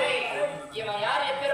ஏய், இவன் யார் எப்பேற்பட்டவன்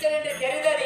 చేస్తారంటే తెలియదు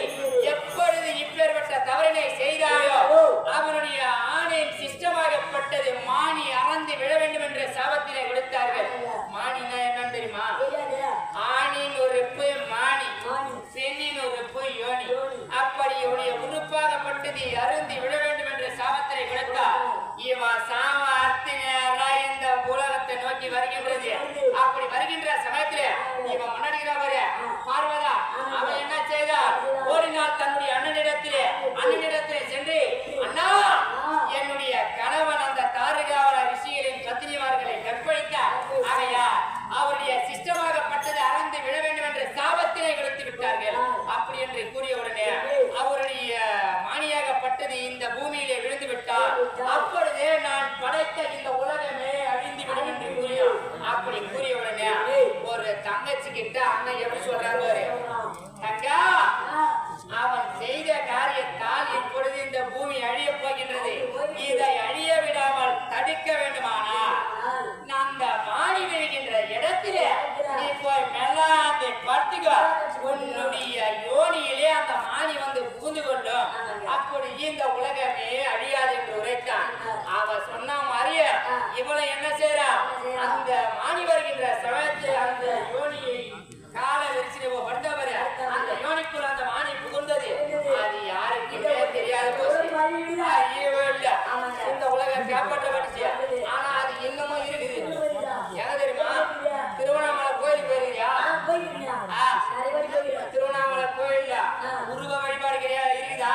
உருவ வழிபாடு கிடையாது இருக்குதா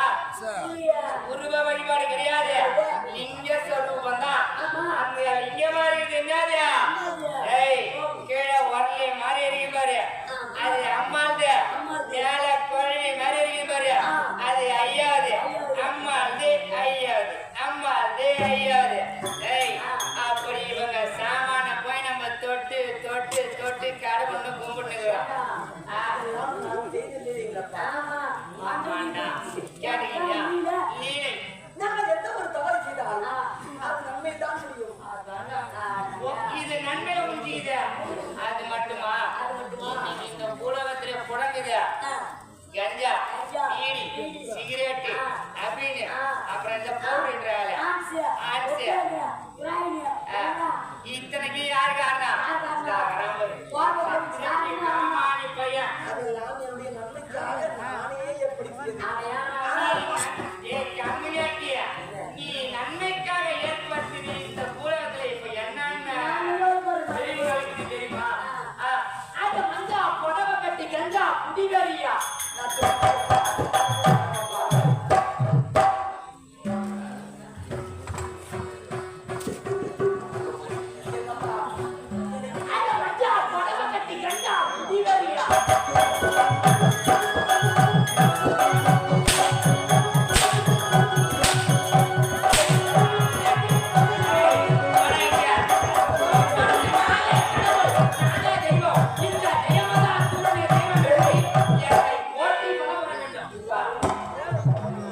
உருவ வழிபாடு கிடையாது. லிங்க Bravo.